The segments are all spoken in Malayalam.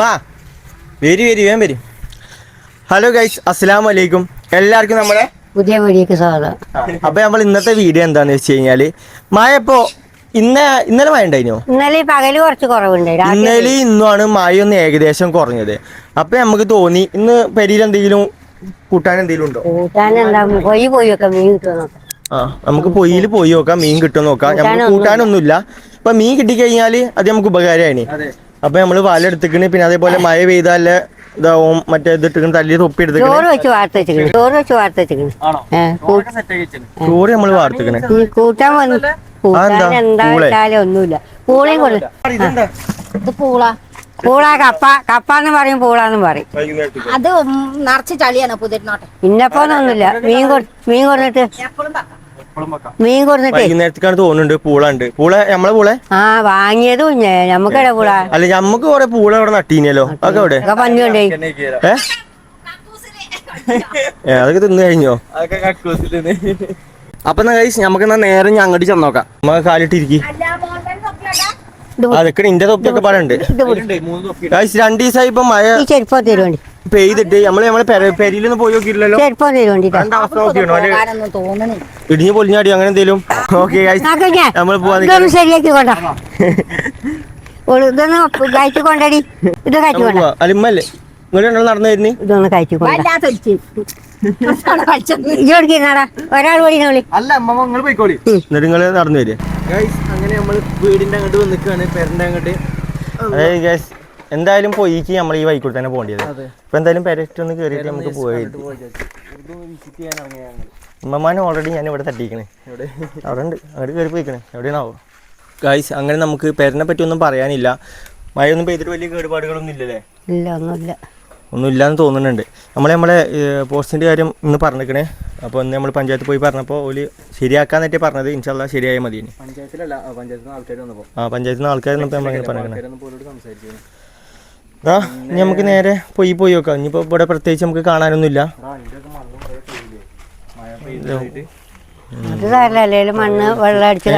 ഉമ്മ വരി വരി വേം വരി. ഹലോ ഗൈസ് അസ്സലാമു അലൈക്കും. എല്ലാവർക്കും നമ്മുടെ പുതിയ വീഡിയോക്ക് സ്വാഗതം. അപ്പൊ നമ്മൾ ഇന്നത്തെ വീഡിയോ എന്താന്ന് വെച്ച് കഴിഞ്ഞാൽ മഴ ഇപ്പോ ഇന്ന ഇന്നലെ മഴ ഉണ്ടായിരുന്നു? ഇന്നലെ പകൽ കുറച്ച് കുറവുണ്ട്. ഇന്നലെ ഇന്നുമാണ് മഴ ഒന്ന് ഏകദേശം കുറഞ്ഞത്. അപ്പൊ നമുക്ക് തോന്നി ഇന്ന് പെരിയിൽ എന്തെങ്കിലും കൂട്ടാൻ എന്തെങ്കിലും ഉണ്ടോ? കൂട്ടാൻ എന്താ പോയി പോയി ഒക്കെ മീൻ കിട്ടുമോ ആ നമുക്ക് പൊയ്യിൽ പോയി നോക്കാം മീൻ കിട്ടും നോക്കാം. നമുക്ക് കൂട്ടാനൊന്നുമില്ല. കൂട്ടാനൊന്നുമില്ല അപ്പൊ മീൻ കിട്ടിക്കഴിഞ്ഞാൽ അത് നമുക്ക് ഉപകാരമാണ്. അപ്പൊ നമ്മൾ പാലെടുത്തിക്കണ് പിന്നെ അതേപോലെ മഴ പെയ്താൽ ഇതാവും മറ്റേ ഇത് ഇട്ടിക്കണ് തല്ലി തൊപ്പി എടുത്തിക്കണ്. ചോറ് വെച്ച് വാർത്ത വെച്ചിരിക്കുന്നു ചോറ് വെച്ച് വാർത്ത വെച്ചിരിക്കുന്നു ഏ, കൂ- ചോറ് നമ്മൾ വാർത്തിക്കണ്. കൂട്ടാൻ വന്നു കൂട്ടാൻ? എന്താ പൂളെ? വെച്ചാലും ഒന്നുമില്ല. പൂളയും കൊടു ഇത് പൂള. പൂള കപ്പ. കപ്പ എന്ന് പറയും പൂള എന്ന് പറയും. അത് നിറച്ച് ചളിയാണ് പുതിയ ഇന്നപ്പോന്നൊന്നുമില്ല. മീൻ മീൻ കൊടുത്തിട്ട് മീൻ കൊടുത്തിട്ട് വൈകുന്നേരത്തേക്കാണ് തോന്നുന്നുണ്ട്. പൂള ഉണ്ട് പൂള നമ്മളെ പൂളെ? ആ വാങ്ങിയതും നമുക്ക് പൂള? അല്ല നമുക്ക് കുറെ പൂള അവിടെ നട്ടീനല്ലോ. അതൊക്കെ അവിടെ ഏ? അതൊക്കെ തിന്നു കഴിഞ്ഞോ? അപ്പൊ എന്നാ കഴിച്ച് നമുക്ക് എന്നാ നേരെ അങ്ങോട്ട് ചെന്ന് നോക്കാം. നമുക്ക് കാലിട്ടിരിക്കും. അതൊക്കെ ഇന്റെ തൊപ്പിയൊക്കെ പാടുണ്ട്. ഗൈസ് രണ്ടു ദിവസമായി ഇപ്പൊ മഴ ഈ ചെരുപ്പം തരുവണ്ടി പെയ്തിട്ട് നമ്മൾ നമ്മളെ പെരിയിലൊന്നും പോയി നോക്കിയില്ലല്ലോ ചെരുപ്പം തരുവണ്ടി അവസ്ഥ നോക്കിയാണോ ഇടിഞ്ഞു പൊളിഞ്ഞാടി അങ്ങനെ എന്തേലും? ഓക്കെ നമ്മൾ പോവാൻ ശരിയാക്കി കൊണ്ട. ഇതൊന്ന് കഴിച്ചു കൊണ്ടടി. ഇത് കഴിച്ചു കൊണ്ട അലിമ്മല്ലേ നടന്നു വരുന്നേ? ഇതൊന്ന് കഴിച്ചു അല്ല അമ്മ നിങ്ങൾ പോയിക്കോളി. എന്നിട്ട് നിങ്ങൾ നടന്നു വരിക. അങ്ങനെ നമ്മൾ വീടിന്റെ അങ്ങോട്ട് പെരന്റെ അങ്ങോട്ട്. അതായത് ഗൈസ് എന്തായാലും പോയിക്ക് നമ്മൾ ഈ വൈക്കൂടെ തന്നെ പോകേണ്ടത് ഇപ്പൊ എന്തായാലും പെരറ്റ് ഒന്ന് കയറിയിട്ട് നമുക്ക് പോയി. ഉമ്മമാൻ ഓൾറെഡി ഞാൻ ഇവിടെ തട്ടിക്കണേ അവിടെ ഉണ്ട്. അങ്ങോട്ട് കയറി പോയിക്കണേ. എവിടെയാണാവോ? ഗൈസ് അങ്ങനെ നമുക്ക് പെരനെ പറ്റി ഒന്നും പറയാനില്ല. മഴയൊന്നും പെയ്തിട്ട് വലിയ കേടുപാടുകളൊന്നും ഇല്ലല്ലേ? ഇല്ല ഒന്നുമില്ല. ഒന്നും ഇല്ലാന്ന് തോന്നുന്നുണ്ട്. നമ്മൾ നമ്മളെ പോസ്റ്റിന്റെ കാര്യം ഇന്ന് പറഞ്ഞിരിക്കണേ അപ്പോൾ ഇന്ന് നമ്മൾ പഞ്ചായത്ത് പോയി പറഞ്ഞപ്പോൾ ഓൽ പറ്റി പറഞ്ഞത്. ഇൻഷാല്ല ശരിയായാൽ മതി പഞ്ചായത്തിലല്ല ആ, പഞ്ചായത്തിൽ നിന്ന് ആൾക്കാർ വന്നപ്പോൾ ആ പഞ്ചായത്തിൽ നിന്ന് ആൾക്കാർ നമ്മൾ അങ്ങനെ പറഞ്ഞിരിക്കണേ ആ ഇനി നമുക്ക് നേരെ പോയി പോയി നോക്കാം. ഇനിയിപ്പോൾ ഇവിടെ പ്രത്യേകിച്ച് നമുക്ക് കാണാനൊന്നുമില്ല. അത് അല്ലെങ്കിലും മണ്ണ് വെള്ളം അടിച്ച്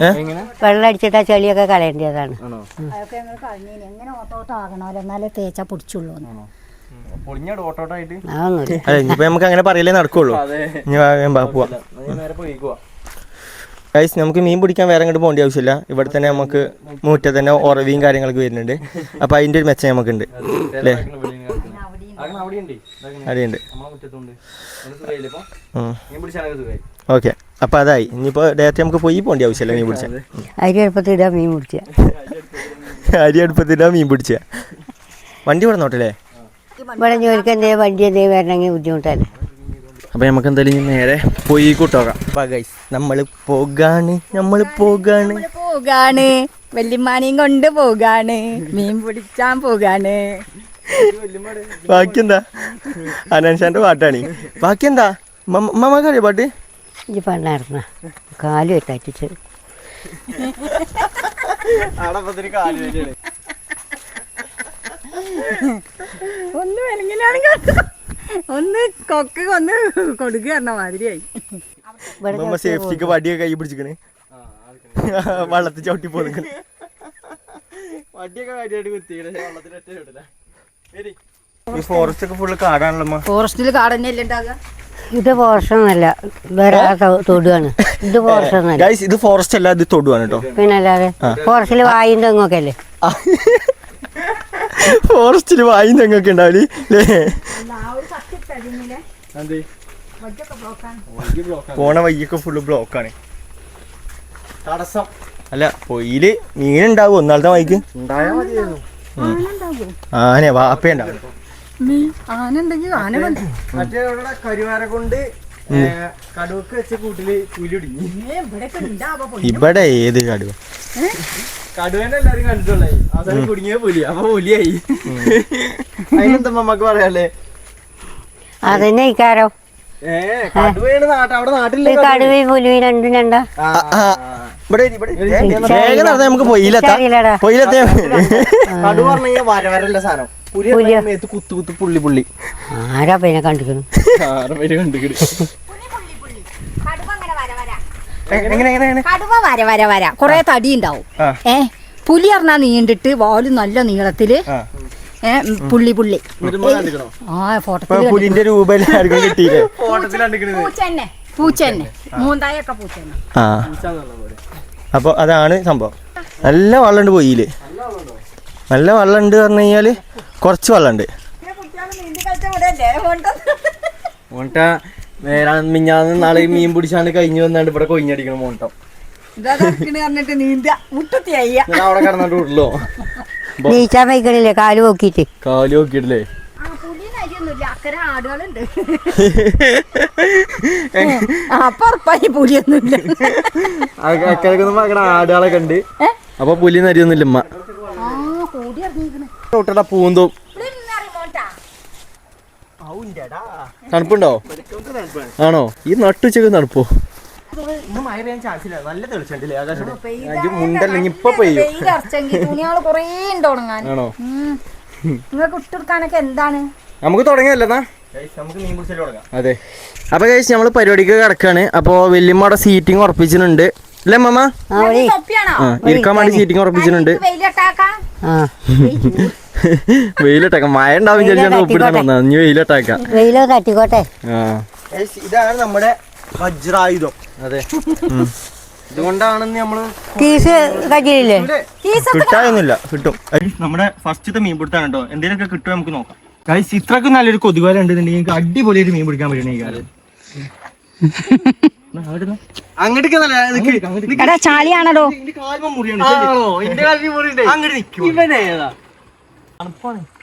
ഏ? വെള്ളം അടിച്ചിട്ട് ആ ചെളിയൊക്കെ കളയേണ്ടതാണ്. അതൊക്കെ ഞങ്ങൾ കളഞ്ഞീനി. എങ്ങനെ ഓട്ടോട്ടോ ആകണമല്ലോ എന്നാലേ തേച്ചാ പിടിച്ചുള്ളൂ അതെ നമുക്ക് അങ്ങനെ പറയലേ നടക്കുള്ളൂ. ഗൈസ് നമുക്ക് മീൻ പിടിക്കാൻ വേറെ അങ്ങോട്ട് പോകേണ്ട ആവശ്യമില്ല. ഇവിടെ തന്നെ നമുക്ക് മുറ്റ തന്നെ ഉറവിയും കാര്യങ്ങളൊക്കെ വരുന്നുണ്ട്. അപ്പൊ അതിന്റെ ഒരു മെച്ചം നമുക്കുണ്ട്. അല്ലേ? സുഖമായി. ഓക്കെ അപ്പൊ അതായി. ഇനിയിപ്പോ ഡയറക്റ്റ് നമുക്ക് പോയി പോകേണ്ട ആവശ്യമില്ല മീൻ പിടിച്ച അരി എളുപ്പത്തിൽ മീൻ പിടിച്ച. അരി അടുപ്പത്തിട്ടാ മീൻ പിടിച്ച. വണ്ടി ഇവിടെ നോട്ടല്ലേ ഇവിടെ ജോലിക്ക് എന്തെങ്കിലും വണ്ടി എന്തെങ്കിലും വരണമെങ്കിൽ ബുദ്ധിമുട്ടല്ലേ? അപ്പോൾ നമുക്ക് എന്തായാലും നേരെ പോയി കൂട്ടോക്കാം. നമ്മൾ പോകാണ് നമ്മൾ പോകാണ്. പോകാണ്. വല്യമ്മാനെയും കൊണ്ട് പോകാണ്. മീൻ പിടിച്ചാൻ പോകാണ്. ബാക്കി എന്താ അനൻഷാന്റെ പാട്ടാണ്. ബാക്കി എന്താ മമ്മക്ക് അറിയോ പാട്ട്? ഈ പണ്ടായിരുന്ന കാൽ വെട്ടാറ്റിച്ച് ഒന്ന് എങ്ങനെയാണെങ്കിൽ ഒന്ന് കൊക്ക് ഒന്ന് കൊടുക്കുക എന്ന മാതിരിയായി. സേഫ്റ്റിക്ക് വടിയൊക്കെ കൈ പിടിച്ചിക്കണ്. വള്ളത്തിൽ ചവിട്ടി പോകുന്നു വണ്ടിയൊക്കെ കാര്യമായിട്ട് കുത്തിയുടെ വെള്ളത്തിലൊറ്റ വിടില്ല ഈ ഫോറസ്റ്റ് ഒക്കെ ഫുള്ള് കാടാണല്ലോ അമ്മ. ഫോറസ്റ്റിൽ കാടന്നെയല്ലേ ഉണ്ടാകുക ഇത് പോർഷനല്ല വേറെ ആ തൊ- തൊടുവാണ്. ഇത് പോർഷനല്ല ഗൈസ് ഇത് ഫോറസ്റ്റ് അല്ല ഇത് തൊടുവാണ് കേട്ടോ പിന്നെ അല്ലാതെ ഫോറസ്റ്റിൽ വായും തെങ്ങൊക്കെ അല്ലേ? ഫോറസ്റ്റിൽ വായി തെങ്ങൊക്കെ ഉണ്ടാവില്ലേ പോണ വയ്യൊക്കെ ഫുള്ള് ബ്ലോക്കാണ്. തടസ്സം. അല്ല പൊയിൽ മീനുണ്ടാവും? ഒന്നാളത്തെ വൈക്ക് ആന വാപ്പയുണ്ടാവും ആനെ വാപ്പ ഉണ്ടാവും? ആന ഉണ്ടെങ്കിൽ ആന മറ്റേ കരുവാര കൊണ്ട് കടുവക്ക് വെച്ച കൂട്ടിൽ ഇവിടെ ഏത് കടുവ? കടുവേനെ എല്ലാരും കണ്ടിട്ടുള്ളേ. അവസാനം കുടുങ്ങിയ പുലി. അപ്പൊ പുലിയായി. അതിനെന്താ നമ്മക്ക് പറയാല്ലേ അതന്നെ ഇക്കാരോ കടുവയും രണ്ടും രണ്ടാ. ഇവിടെ ഇവിടെ നമുക്ക് പൊയിലെത്താം കടുവ പറഞ്ഞ വര വരല്ല സാധനം. പുലി പറഞ്ഞാ മേത്ത് കുത്തു കുത്തു പുള്ളി പുള്ളി. ആരാ പിന്നെ കണ്ടിരിക്കുന്നു ആറ് പേര് കണ്ടുകിട് എങ്ങനെ എങ്ങനെ എങ്ങനെ കടുവ വര വര വര. കൊറേ തടി ഉണ്ടാവും. ഏ പുലി പറഞ്ഞാ നീണ്ടിട്ട് വാൽ നല്ല നീളത്തിൽ പുള്ളി പുള്ളി. ആ ഫോട്ടോ പുലിന്റെ രൂപ എല്ലാവർക്കും കിട്ടിയില്ലേ ഫോട്ടത്തിൽ കണ്ടിക്കണത്. പൂച്ച തന്നെ പൂച്ച തന്നെ മൂന്നായൊക്കെ പൂച്ച തന്നെ ആ അപ്പോൾ അതാണ് സംഭവം. നല്ല വെള്ളമുണ്ട് പോയിൽ നല്ല വെള്ളമുണ്ട് പറഞ്ഞു കഴിഞ്ഞാൽ കുറച്ച് വെള്ളമുണ്ട് മോണ്ട മിഞ്ഞാന്ന് നാളെ മീൻ പിടിച്ചാണ്ട് കഴിഞ്ഞു വന്നാണ്ട് ഇവിടെ കൊയിഞ്ഞടിക്കണം മോണ്ടം പറഞ്ഞിട്ട് നീന്ത മുട്ടത്തി അയ്യ. എന്നിട്ട് അവിടെ കിടന്നിട്ട് നീച്ചാൻ വയ്ക്കണില്ലേ കാൽ നോക്കിയിട്ട് കാൽ പുലിയൊന്നുമില്ല. അക്കരക്കൊന്നും മകട ആടുകളൊക്കെ ഉണ്ട്. അപ്പൊ പുലി നരിയൊന്നുമില്ല ഉമ്മ. ആ കൂടി ഇറങ്ങിയിരിക്കണേ. തൊട്ടട പൂന്തോ തണുപ്പുണ്ടോ? ആണോ? ഈ നട്ടുച്ചക്ക് തണുപ്പോ? നല്ല തെളിച്ചുണ്ടല്ലേ? ആകാശം മുണ്ടല്ലെങ്കിൽ ഇപ്പൊ പെയ്യും. വെയിലറച്ചെങ്കിൽ തുണിയാൾ കൊറേ ഉണ്ട് ഉണങ്ങാൻ. ആണോ? നിങ്ങൾക്ക് ഇട്ടെടുക്കാനൊക്കെ എന്താണ്? നമുക്ക് തുടങ്ങിയല്ലെന്നാ അതെ. അപ്പൊ കഴിച്ച് നമ്മൾ പരിപാടിക്ക് കിടക്കാണ്. അപ്പൊ വല്യമ്മയുടെ സീറ്റിംഗ് ഉറപ്പിച്ചിട്ടുണ്ട്. അല്ലേ മമ്മ ഇരിക്കാൻ വേണ്ടി സീറ്റിംഗ് ഉറപ്പിച്ചിട്ടുണ്ട്. വെയിലിട്ടാക്കാം. മഴ ഉണ്ടാവും വിചാരിച്ചാണ് ഒപ്പിടാൻ വന്നത്. ഇനി വെയിലിട്ടേക്കാം വെയിലോ തട്ടിക്കോട്ടെ ഇതാണ് നമ്മുടെ വജ്രായുധം. അതെ. ഇതുകൊണ്ടാണെന്ന് നമ്മൾ കീസ് കയ്യിലില്ലേ? കിട്ടാനൊന്നുമില്ല കിട്ടും. നമ്മുടെ ഫസ്റ്റത്തെ മീൻ പിടുത്താണ് കേട്ടോ എന്തെങ്കിലുമൊക്കെ കിട്ടുമോ നമുക്ക് നോക്കാം. ഗൈസ് ഇത്രക്കും നല്ലൊരു കൊതുകുവല ഉണ്ടെന്നുണ്ടെങ്കിൽ നിങ്ങൾക്ക് അടിപൊളിയായിട്ട് മീൻ പിടിക്കാൻ പറ്റണേ ഈ കാലം. അങ്ങോട്ടേക്ക്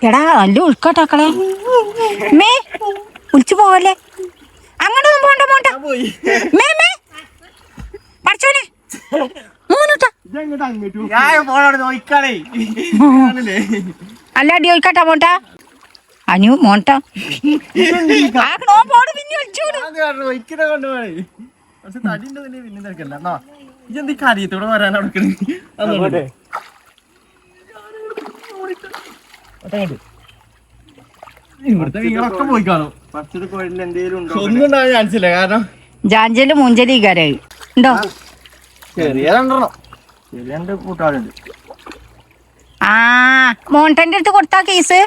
എടാ നല്ല ഉൾക്കട്ടാക്കളെ മേ പോവല്ലേ? അങ്ങോട്ടൊന്നും പോണ്ട പോണ്ട. മേമേ മേ പഠിച്ചോനെ. മൂന്നിട്ട അല്ല അടി ഒഴിക്കട്ടാ പോണ്ട അനു ഒളിച്ചോട് ഇതെന്ത് വരാൻ അവിടെ ഇവിടുത്തെ പോയി കാണും ഫസ്റ്റത്തെ കോഴിയിൽ എന്തെങ്കിലും ഉണ്ടോ? ഒന്നും ഉണ്ടാകാൻ ചാൻസ് ഇല്ല കാരണം ജാഞ്ചൽ മൂഞ്ചലി കരയി ഉണ്ടോ? ചെറിയ രണ്ടെണ്ണം. രണ്ട് കൂട്ടാളുണ്ട് ആ മോണ്ടന്റെ അടുത്ത് കൊടുത്താ കേസ്?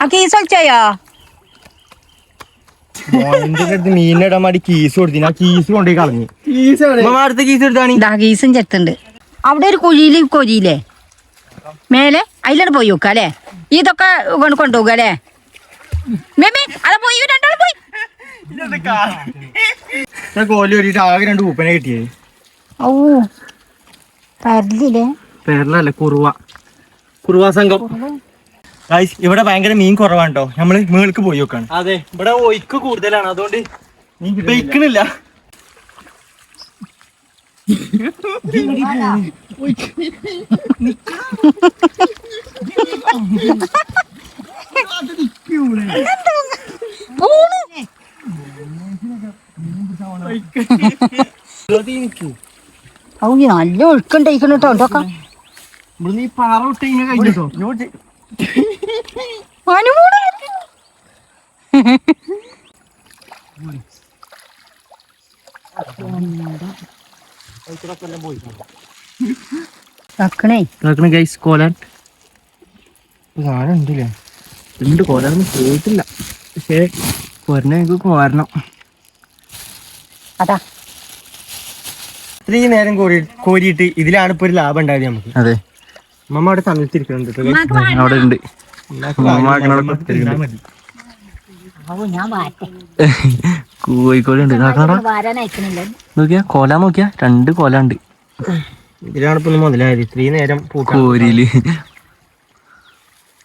ആ കേസ് ഒളിച്ചോയോ? മോന്റെ അടുത്ത് മീനിടാൻ വേണ്ടി കീസ് കൊടുത്തിന്. ആ കീസ് കൊണ്ടുപോയി കളഞ്ഞു. ഉമ്മ അടുത്ത കീസ് എടുത്താണ് ഇതാ കേസും ചെത്തുണ്ട് അവിടെ ഒരു കുഴിയിൽ കൊരിയില്ലേ മേലെ? അതിലാണ് പോയി നോക്കുക അല്ലേ? ഇതൊക്കെ കൊണ്ട് കൊണ്ടുപോകുക അല്ലേ? മേമി അത് പോയി രണ്ടാൾ പോയി. കോലി ഒരു ആകെ രണ്ട് ഉപ്പനെ കിട്ടിയത് ഓ പരലില്ലേ? പേരിലല്ലേ കുറുവ. കുറുവ സംഘം. ഗൈസ് ഇവിടെ ഭയങ്കര മീൻ കുറവാണ് കേട്ടോ നമ്മൾ മേൾക്ക് പോയി നോക്കാണ്. അതെ ഇവിടെ ഒയ്ക്ക് കൂടുതലാണ്. അതുകൊണ്ട് മീൻ കിട്ടുന്നില്ല. ഈ നല്ല ഒഴുക്കുണ്ടായിക്കണം കേട്ടോ ഇവിടുന്ന് ഈ പാറ വിട്ട് ഇങ്ങനെ കഴിഞ്ഞിട്ടോ വെക്കണേ ഗൈസ് കോലാൻ. സാധനം ഉണ്ടല്ലേ? ഉണ്ട് കോലാനൊന്നും പോയിട്ടില്ല പക്ഷേ കൊരനെ എനിക്ക് കോരണം. അതാ. ഇത്രയും നേരം കോരി കോരിയിട്ട് ഇതിലാണ് ഇപ്പൊ ഒരു ലാഭം ഉണ്ടായത് നമുക്ക്. അതെ. മമ്മ അവിടെ തണുത്തിരിക്കുന്നുണ്ട്. അവിടെ ഉണ്ട്. കോഴിക്കോട് ഉണ്ട് നോക്കിയാ കോല നോക്കിയാ. രണ്ട് കോല ഉണ്ട് ഇതിലാണ് ഇപ്പൊ ഒന്ന് മുതലായത്. ഇത്രയും നേരം പൂക്കാൻ കോരിയിൽ.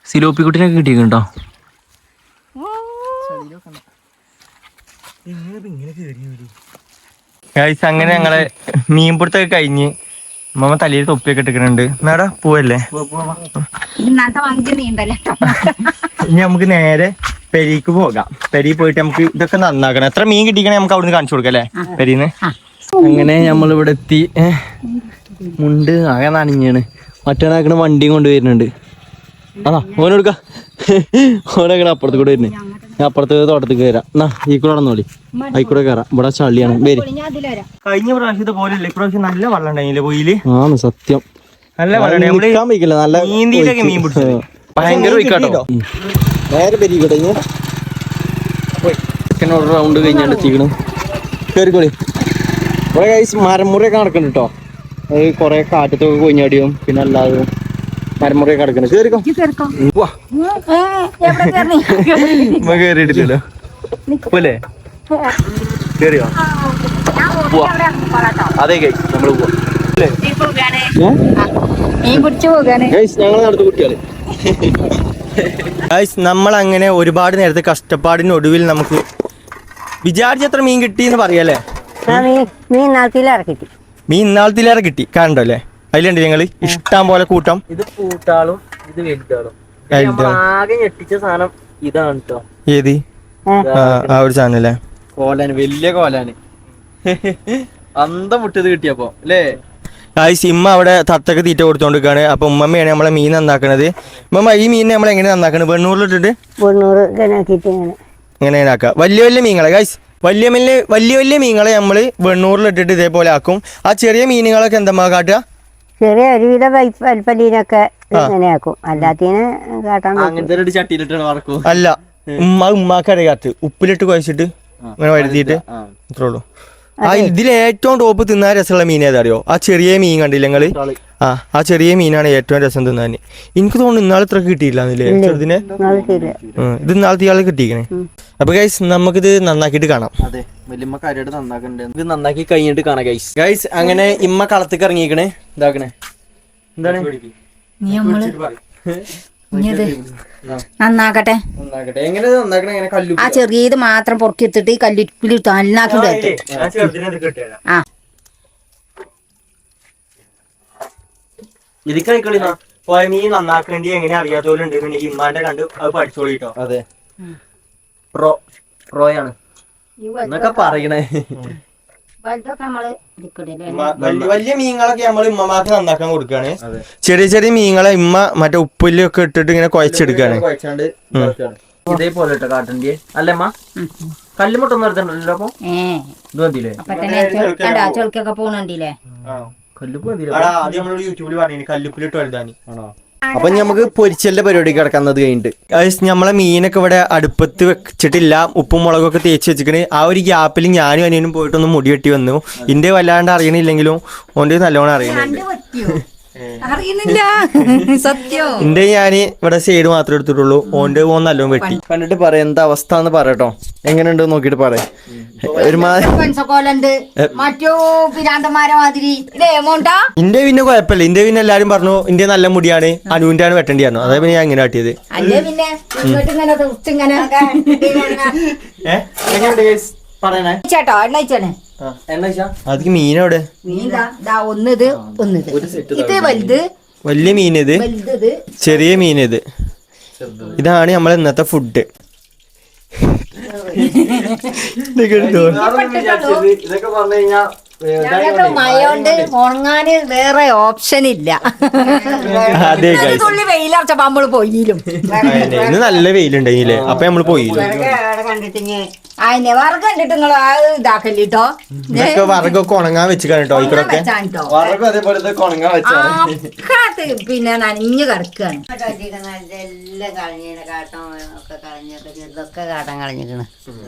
സിലോപ്പിക്കുട്ടിനൊക്കെ കിട്ടിയിട്ടുണ്ടോ ഗൈസ് അങ്ങനെ ഞങ്ങളെ മീൻപിടുത്തൊക്കെ കഴിഞ്ഞ് മമ്മ തലയിൽ തൊപ്പിയൊക്കെ ഇട്ടിട്ടുണ്ട് മേടാ പോവല്ലേ? ഇനി നമുക്ക് നേരെ പെരിക്ക് പോകാം. പെരി പോയിട്ട് നമുക്ക് ഇതൊക്കെ നന്നാക്കണം. എത്ര മീൻ കിട്ടിക്കണേ നമുക്ക് അവിടുന്ന് കാണിച്ചു കൊടുക്കാം അല്ലേ? പെരിന്ന്? അങ്ങനെ നമ്മൾ ഇവിടെ എത്തി മുണ്ട് ആകെ നനഞ്ഞാണ്. മറ്റേണാക്കണ വണ്ടിയും കൊണ്ട് വരുന്നുണ്ട്. അതാ ഓനെടുക്ക ഓനങ്ങനെ അപ്പുറത്ത് കൂടെ വരുന്നേ. ഞാൻ അപ്പുറത്ത് തോട്ടത്തേക്ക് വരാം. എന്നാ ഈ കൂടെ നടന്നോളി. ആയിക്കൂടെ കയറാം ഇവിടെ ചളിയാണ്. വരും. കഴിഞ്ഞ പ്രാവശ്യത്തെ പോലെയല്ലേ ഇപ്രാവശ്യം നല്ല വെള്ളം ഉണ്ടായില്ലേ പോയിൽ? ആന്ന് സത്യം. നല്ല വെള്ളം നല്ല നീന്തിയിലൊക്കെ മീൻ പിടിച്ചത്. ഭയങ്കര നേരെ പെരിക്കട്ടെ റൗണ്ട് കഴിഞ്ഞാണ്ട് എത്തിക്കണം ഇവിടെ കൈസ് മരമുറയൊക്കെ നടക്കുന്നുണ്ട് കേട്ടോ അത് കൊറേ കാറ്റത്തൊക്കെ കൊഞ്ഞടിയും പിന്നെ അല്ലാതെ മരമുറയൊക്കെ നടക്കണം കേറിക്കോ. വാ എവിടെ കയറി ഇമ്മ കേറിയിട്ടില്ലല്ലോ. പോലെ കേറിയോ? പോവാ അതെ കൈസ് നമ്മൾ പോവാ ഞങ്ങൾ നടത്തു കുട്ടികൾ. ഗൈസ് നമ്മൾ അങ്ങനെ ഒരുപാട് നേരത്തെ കഷ്ടപ്പാടിനൊടുവിൽ നമുക്ക് വിചാരിച്ചത്ര മീൻ കിട്ടി എന്ന് പറയല്ലേ? ആ മീൻ മീൻ നാളത്തിൽ ഇറക്കിട്ട് മീൻ ഇന്നാളത്തിലേറെ കിട്ടി. കണ്ടോ അല്ലേ? അതിലുണ്ട് ഞങ്ങൾ ഇഷ്ടം പോലെ കൂട്ടം. ഇത് കൂട്ടാളും ഇത് വലുതാളും. ആകെ ഞെട്ടിച്ച സാധനം ഇതാണ് കേട്ടോ ഏത്? ആ, ആ ഒരു ചാനലേ കോലാന് വലിയ കോലാന്. അന്തം വിട്ടത് കിട്ടിയപ്പോ അല്ലേ? ഗൈസ് ഇമ്മ അവിടെ തത്തക്ക് തീറ്റ കൊടുത്തോണ്ടിരിക്കാണ്. അപ്പൊ ഉമ്മമ്മയാണ് നമ്മളെ മീൻ നന്നാക്കണത്. ഉമ്മമ്മ ഈ മീനെ നമ്മൾ എങ്ങനെ നന്നാക്കണത്? വെണ്ണൂറിലിട്ടിട്ട്? ഇങ്ങനെ ഇങ്ങനെ. ആക്കുക വലിയ വലിയ മീനുകളെ ഗൈസ് വലിയ വലിയ വലിയ വലിയ മീനുകളെ നമ്മൾ വെണ്ണൂറിലിട്ടിട്ട് ഇതേപോലെ ആക്കും. ആ ചെറിയ മീനുകളൊക്കെ എന്താ കാട്ടുക? ചെറിയ ഒരുവിധ വലിപ്പലീനൊക്കെ കാട്ടാൻ അല്ല ഉമ്മ ഉമ്മാക്കറിയ കാറ്റ് ഉപ്പിലിട്ട് കുഴച്ചിട്ട് ഇങ്ങനെ വരുത്തിയിട്ട് ഇത്രേ ഉള്ളൂ. ആ ഇതിൽ ഏറ്റവും ടോപ്പ് തിന്നാൻ രസമുള്ള മീൻ ഏതാറിയോ? ആ ചെറിയ മീൻ കണ്ടില്ല നിങ്ങൾ? ആ ആ ചെറിയ മീനാണ് ഏറ്റവും രസം തിന്നാൻ. എനിക്ക് തോന്നുന്നു ഇന്നാളെ ഇത്ര കിട്ടിയില്ല എന്നില്ലേ ചെറുതിനെ? ഇത് ഇന്നാളത്തെ ഇയാളെ കിട്ടിയിക്കണേ അപ്പൊ ഗൈസ് നമുക്കിത് നന്നാക്കിയിട്ട് കാണാം. അതെ വലിയമ്മ കാര്യമായിട്ട് നന്നാക്കണ്ടേ. ഇത് നന്നാക്കി കഴിഞ്ഞിട്ട് കാണാം ഗൈസ് ഗൈസ് അങ്ങനെ ഇമ്മ കളത്തേക്ക് ഇറങ്ങിക്കണേ ഇതാക്കണേ. എന്താണ്? നീ നമ്മൾ ഇനിയത് നന്നാക്കട്ടെ എങ്ങനെ നന്നാക്കണേ? എങ്ങനെ കല്ലു ആ ചെറിയത് മാത്രം പൊറക്കെടുത്തിട്ട് ഈ കല്ലുപ്പിൽ തന്നാക്കി ആ ഇതിക്കളി പോയ മീൻ നന്നാക്കേണ്ടി എങ്ങനെ അറിയാത്തവരുണ്ട് ഇമ്മാന്റെ കണ്ട് അത് പഠിച്ചോളിട്ടോ അതെ. പ്രോ പ്രോയാണ് എന്നൊക്കെ പറയണേ. വലിയ വലിയ മീനുകളൊക്കെ നമ്മൾ ഉമ്മമാർക്ക് നന്നാക്കാൻ കൊടുക്കാണ്. ചെറിയ ചെറിയ മീനുകളെ ഇമ്മ മറ്റേ ഉപ്പിലൊക്കെ ഇട്ടിട്ട് ഇങ്ങനെ കുഴച്ചെടുക്കാണ്. കുഴച്ചാണ്ട് ഇതാക്കാണ്. ഇതേപോലെ ഇട്ടോ കല്ലുമുട്ട ഒന്നും കല്ലുമുട്ടൊന്നും എടുത്തിട്ടുണ്ടല്ലോ അപ്പൊ? ഇത് മതിയില്ലേ കല്ലുപ്പ് മതിയില്ലേ യൂട്യൂബിൽ പറഞ്ഞു കല്ലുപ്പിലിട്ട് വലുതാനി. ആണോ? അപ്പൊ നമുക്ക് പൊരിച്ചലിന്റെ പരിപാടി കിടക്കുന്നത് കഴിഞ്ഞിട്ട്. നമ്മളെ മീനൊക്കെ ഇവിടെ അടുപ്പത്ത് വെച്ചിട്ടില്ല. ഉപ്പും മുളകൊക്കെ തേച്ച് വെച്ചിക്കണ്. ആ ഒരു ഗ്യാപ്പിൽ ഞാനും അനിയനും പോയിട്ടൊന്ന് മുടി വെട്ടി വന്നു. ഇന്റെ വല്ലാണ്ട് അറിയണില്ലെങ്കിലും ഓന്റെ നല്ലോണം അറിയുന്നുണ്ട് അറിയുന്നില്ല. സത്യം. എന്റെ ഞാൻ ഇവിടെ സൈഡ് മാത്രം എടുത്തിട്ടുള്ളൂ. ഓന്റെ പോകുന്ന നല്ലോണം വെട്ടി. കണ്ടിട്ട് പറയാം എന്താ അവസ്ഥ എന്ന് പറയട്ടോ എങ്ങനെയുണ്ട് നോക്കിട്ട് പറയാം ഇന്റെ പിന്നെ കുഴപ്പമില്ല. ഇന്റെ പിന്നെ എല്ലാരും പറഞ്ഞു ഇന്റെ നല്ല മുടിയാണ്. അനുവിന്റെ ആണ് വെട്ടേണ്ടി ആണ് അതായത് പിന്നെ ഞാൻ ഇങ്ങനെ കാട്ടിയത്. ചേട്ടോ എണ്ണ അതിക്ക് മീനോടെ ഒന്നിത് ഒന്നിത്. ഇത് വലുത്. വലിയ മീൻ ഇത്? ചെറിയ മീൻ ഇത്. ഇതാണ് നമ്മൾ ഇന്നത്തെ ഫുഡ് ഇതൊക്കെ പറഞ്ഞു കഴിഞ്ഞാ ഞങ്ങൾക്ക് മയോണ്ട് ഉണങ്ങാന് വേറെ ഓപ്ഷൻ ഇല്ല. അതെ തുള്ളി വെയിലറച്ചപ്പോ നമ്മൾ പോയിലും ഇന്ന് നല്ല വെയിലുണ്ടായില്ലേ അപ്പൊ നമ്മൾ പോയില്ലേ. അതിനെ വറ കണ്ടിട്ട് നിങ്ങൾ ഇതാക്കല്ലിട്ടോ? ഇതൊക്കെ വറകൊക്കെ ഉണങ്ങാൻ വെച്ച് കേട്ടോ ഇക്കടൊക്കെ വറക്കും അതേപോലെ ഇതൊക്കെ ഉണങ്ങാൻ വെച്ചാണ്. പിന്നെ നനഞ്ഞു കിടക്കാണ്. എല്ലാം കാട്ടം ഒക്കെ കളഞ്ഞൊക്കെ ചെറുതൊക്കെ കാട്ടം കളഞ്ഞിക്കണ്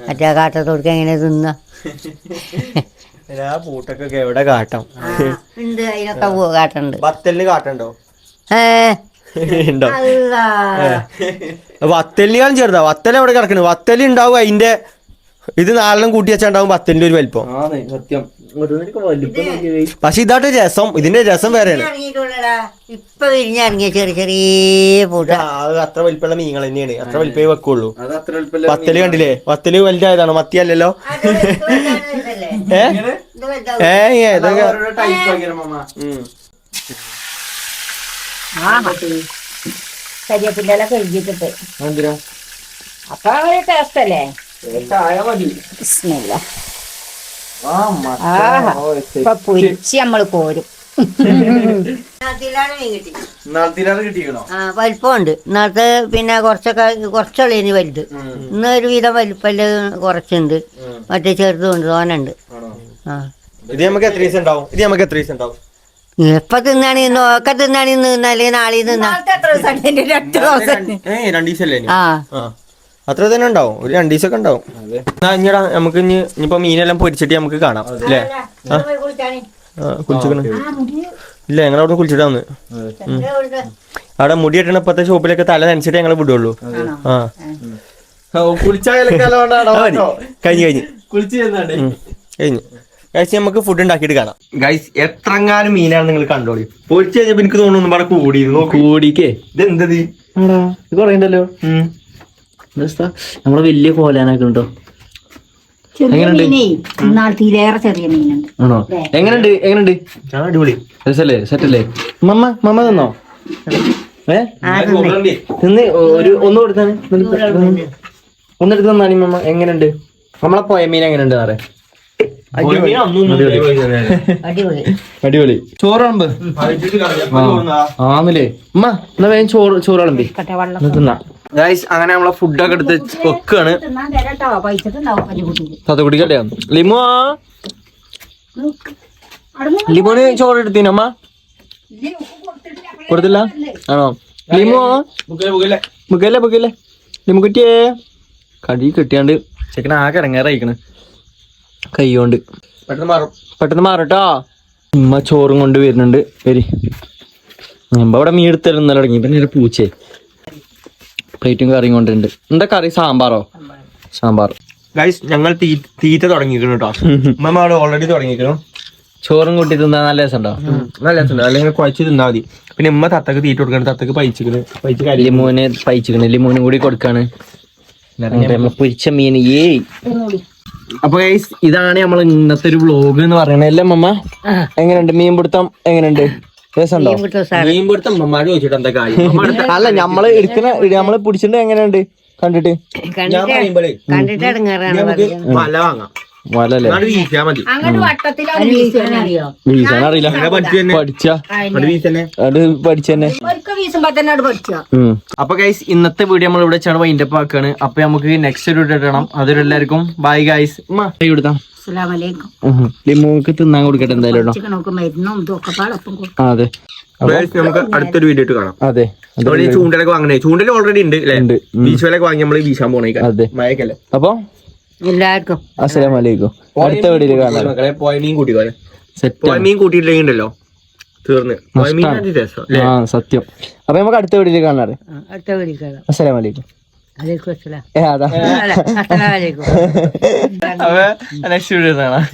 മറ്റേ കാട്ടത്തോടുക്ക് എങ്ങനെ തിന്ന? ആ പൂട്ടൊക്കെ എവിടെ കാട്ടാം? ഉണ്ട്. അതിനൊക്കെ കാട്ടുണ്ട്. വത്തലിന് കാട്ടുണ്ടോ? ഉണ്ടോ. വത്തലിനെക്കാളും ചെറുതാ. വത്തൽ എവിടെ കിടക്കണ്? വത്തൽ ഉണ്ടാവും അതിന്റെ ഇത് നാലെണ്ണം കൂട്ടി വെച്ചാണ്ടാവും വത്തലിന്റെ ഒരു വലിപ്പം. പക്ഷെ ഇതാട്ട് രസം. ഇതിന്റെ രസം വേറെയാണ്. ഇപ്പൊ വിരിഞ്ഞിറങ്ങിയ ചെറിയ ചെറിയ പൂട്ട. അത്ര വലിപ്പമുള്ള മീനുകൾ തന്നെയാണ്. അത്ര വലിപ്പേ വെക്കുള്ളൂ. പത്തൽ കണ്ടില്ലേ? വത്തൽ വലുതായതാണ്? മത്തിയല്ലല്ലോ? കരിയപ്പിന്റെ അപ്പൊ ഒരു ടേസ്റ്റ് അല്ലേ? ഇപ്പൊ പൊരിച്ച് നമ്മൾ കോരും. വലിപ്പമുണ്ട്. ഇന്നത്തെ പിന്നെ കുറച്ചൊക്കെ കുറച്ചുള്ള ഇനി വലുത് ഇന്ന് ഒരു വിധം വലിപ്പൽ കുറച്ചുണ്ട് മറ്റേ ചെറുതുണ്ട് തോനുണ്ട്. ഇത് നമുക്ക് എത്ര ദിവസം ഉണ്ടാവും? ഇത് നമുക്ക് എത്ര ദിവസം ഉണ്ടാവും? എപ്പൊ തിന്നാണി? ഒക്കെ തിന്നാണ് ഇന്ന്? തിന്നാൽ നാളെ തിന്നാ? ഏ രണ്ടു ദിവസമല്ലേ ആ. ആ. അത്ര തന്നെ ഉണ്ടാവും. ഒരു രണ്ടു ദിവസമൊക്കെ ഉണ്ടാവും. എന്നാ ഇഞ്ഞടാ നമുക്ക് ഇനി ഇനിയിപ്പോ മീനെല്ലാം പൊരിച്ചിട്ട് നമുക്ക് കാണാം അല്ലേ? ആ കുളിച്ചിക്കണ്. ഇല്ല ഞങ്ങൾ അവിടെ കുളിച്ചിട്ടാന്ന് അവിടെ മുടി കെട്ടണ ഇപ്പത്തെ ഷോപ്പിലൊക്കെ തല നനച്ചിട്ട് ഞങ്ങൾ വിടുള്ളൂ. ആ. കഴിഞ്ഞ് കഴിഞ്ഞ്. കഴിഞ്ഞു കഴിഞ്ഞ്. ഗൈസ് നമുക്ക് ഫുഡ് ഉണ്ടാക്കിയിട്ട് കാണാം. ഗൈസ് എത്രങ്ങാനും മീനാണ് നിങ്ങൾ കണ്ടോളി. പൊരിച്ചു കഴിഞ്ഞപ്പോ എനിക്ക് തോന്നുന്നു ഇവിടെ കൂടി കൂടിക്കേ. ഇത്? എന്തത് കുറയുണ്ടല്ലോ ഉം. വലിയ കോലാനൊക്കെ ഉണ്ടോ? ആണോ? എങ്ങനെയുണ്ട്? എങ്ങനെയുണ്ട്? അടിപൊളി. രസല്ലേ സെറ്റല്ലേ മമ്മ മമ്മ തന്നോ? ഏ? തിന്ന്. ഒരു ഒന്ന് കൊടുത്താണ് ഒന്നെടുത്ത് തന്നാണി മമ്മ. എങ്ങനെയുണ്ട്? നമ്മളെ പോയ മീൻ എങ്ങനെയുണ്ട് പറയാ അടിപൊളി. അടിപൊളി. അടിപൊളി. ചോറ് വിളമ്പ് ആന്നില്ലേ? ഉമ്മ എന്നാ വേഗം ചോറ് ചോറ് വിളമ്പി തിന്നാ. ഗൈസ് അങ്ങനെ നമ്മളെ ഫുഡൊക്കെ എടുത്ത് വെക്കാണ്. തത്തക്കുടി തത്തക്കുടിക്കല്ലേ ലിമോ? ലിമോന് ചോറ് എടുത്തിനമ്മ അമ്മ കൊടുത്തില്ല? ആണോ? ലിമോ? ബുക്കല്ലേ ബുക്കല്ലേ ലിമു കിട്ടിയേ? കടി കിട്ടിയാണ്ട് ചെക്കൻ ആകെ ഇറങ്ങാറായിക്കണ് കൈ കൊണ്ട് പെട്ടെന്ന് മാറും. പെട്ടെന്ന് മാറട്ടോ. ഉമ്മ ചോറും കൊണ്ട് വരുന്നുണ്ട്. വരി. നമ്മ അവിടെ മീൻ എടുത്തല്ലോ ഇന്നലെ തുടങ്ങി. പിന്നെ ഒരു പൂച്ചേ. പ്ലേറ്റും കറിയും കൊണ്ടുണ്ട് എന്താ കറി? സാമ്പാറോ? സാമ്പാർ. ഗൈസ് ഞങ്ങൾ തീറ്റ തുടങ്ങിയിരിക്കുന്നു കേട്ടോ. ഉമ്മ അവിടെ ഓൾറെഡി തുടങ്ങിയിരിക്കുന്നു. ചോറും കൂട്ടി തിന്നാ നല്ല രസമുണ്ടോ? നല്ല രസമുണ്ട്. അല്ലെങ്കിൽ കുഴച്ച് തിന്നാൽ മതി. പിന്നെ ഉമ്മ തത്തക്ക് തീറ്റ കൊടുക്കണം. തത്തക്ക് പൈച്ചിക്കണ് പൈച്ച് ലിമോന് പയിച്ചിക്കണ് ലിമോനും കൂടി കൊടുക്കാണ്. പൊരിച്ച മീൻ? ഏയ്. അപ്പൊ ഇതാണ് നമ്മൾ ഇന്നത്തെ ഒരു വ്ലോഗ് എന്ന് പറയുന്നത് അല്ലേ മമ്മ എങ്ങനെയുണ്ട്? മീൻ പിടുത്തം എങ്ങനെയുണ്ട്? രസമുണ്ടോ? മീൻ പിടുത്തം ഉമ്മമാര് ചോദിച്ചിട്ട് എന്താ കാര്യം? അല്ല നമ്മൾ എടുക്കുന്ന നമ്മൾ പിടിച്ചിട്ട് എങ്ങനെയുണ്ട്? കണ്ടിട്ട്. കണ്ടിട്ട് വല വാങ്ങാം. വലല്ലേ? വീശാൻ അറിയില്ല. അപ്പൊ ഗൈസ് ഇന്നത്തെ വീഡിയോ നമ്മൾ ഇവിടെ ചേർന്ന് വൈൻഡപ്പ് ആക്കാണ്. അപ്പൊ നമുക്ക് നെക്സ്റ്റ് ഒരു വീഡിയോ ഇടണം. അതൊരു എല്ലാവർക്കും ബൈ ഗൈസ് കൊടുത്താം. ലിമോക്ക് തിന്നാൻ കൊടുക്കട്ടെ എന്തായാലും അതെ. നമുക്ക് അടുത്തൊരു വീഡിയോ ഇട്ട് കാണാം. അതെ. ചൂണ്ടലൊക്കെ വാങ്ങണേ. ചൂണ്ടൽ ഓൾറെഡി ഉണ്ട് വീശുവലൊക്കെ. ബീച്ച് വിലൊക്കെ വാങ്ങി നമ്മൾ വീശാൻ പോണേ അതെ. മഴക്കല്ലേ അപ്പൊ എല്ലാവർക്കും. അസ്സലാമലൈക്കും. അടുത്ത വീട്ടിൽ കാണാം. മക്കളെ പോയ മീൻ കൂട്ടിക്കോലെ സെറ്റ് പോയ മീൻ ആ സത്യം. അപ്പൊ നമുക്ക് അടുത്ത വീട്ടിൽ കാണാറ് അടുത്ത അസ്സലാമലൈക്കും. അലൈക്കും അസ്സലാം ഏ അതാ. അസ്സലാമലൈക്കും. അപ്പൊ നെക്സ്റ്റ് വീഡിയോ കാണാം.